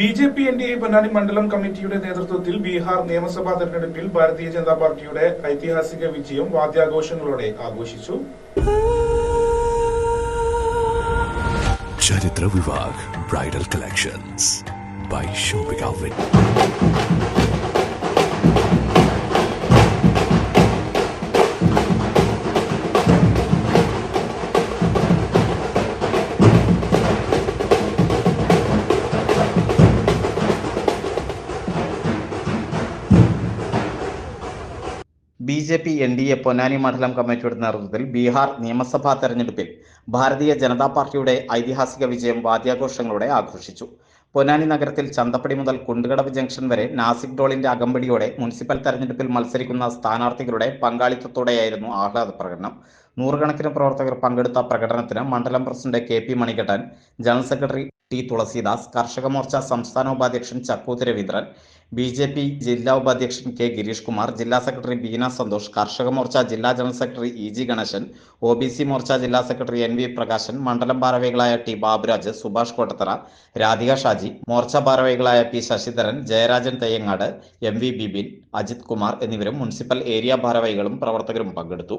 B J P N D A Ponnani മണ്ഡലം കമ്മിറ്റിയുടെ നേതൃത്വത്തിൽ ബീഹാർ നിയമസഭാ തെരഞ്ഞെടുപ്പിൽ ഭാരതീയ ജനതാ പാർട്ടിയുടെ ഐതിഹാസിക വിജയം വാദ്യാഘോഷങ്ങളോടെ ആഘോഷിച്ചു. Charithra Vivah bridal collections by shopping B J P N D A Ponnani മണ്ഡലം കമ്മിറ്റിയുടെ നേതൃത്വത്തിൽ ബീഹാർ നിയമസഭാ തെരഞ്ഞെടുപ്പിൽ ഭാരതീയ ജനതാ പാർട്ടിയുടെ ഐതിഹാസിക വിജയം വാദ്യാഘോഷങ്ങളോടെ ആഘോഷിച്ചു. പൊന്നാനി നഗരത്തിൽ ചന്തപ്പടി മുതൽ കുണ്ടുകടവ് ജംഗ്ഷൻ വരെ നാസിക് ഡോളിന്റെ അകമ്പടിയോടെ മുനിസിപ്പൽ തെരഞ്ഞെടുപ്പിൽ മത്സരിക്കുന്ന സ്ഥാനാർത്ഥികളുടെ പങ്കാളിത്തത്തോടെയായിരുന്നു ആഹ്ലാദ പ്രകടനം. നൂറുകണക്കിന് പ്രവർത്തകർ പങ്കെടുത്ത പ്രകടനത്തിന് മണ്ഡലം president K P Manikandan general secretary T Thulasidas Karshaka Morcha സംസ്ഥാന ഉപാധ്യക്ഷൻ Chakkooth Raveendran B J P ജില്ലാ ഉപാധ്യക്ഷൻ കെ ഗിരീഷ് കുമാർ ജില്ലാ സെക്രട്ടറി ബീന സന്തോഷ് കർഷക മോർച്ച ജില്ലാ general secretary E G Ganesan O B C Morcha ജില്ലാ സെക്രട്ടറി എൻ വി പ്രകാശൻ മണ്ഡലം ഭാരവാഹികളായ ടി ബാബുരാജ് സുഭാഷ് കോട്ടത്തറ രാധിക ഷാജി മോർച്ച ഭാരവാഹികളായ P Sasidharan Jayarajan Thayyangad M V Bibin Ajith Kumar എന്നിവരും മുനിസിപ്പൽ ഏരിയ ഭാരവാഹികളും പ്രവർത്തകരും പങ്കെടുത്തു.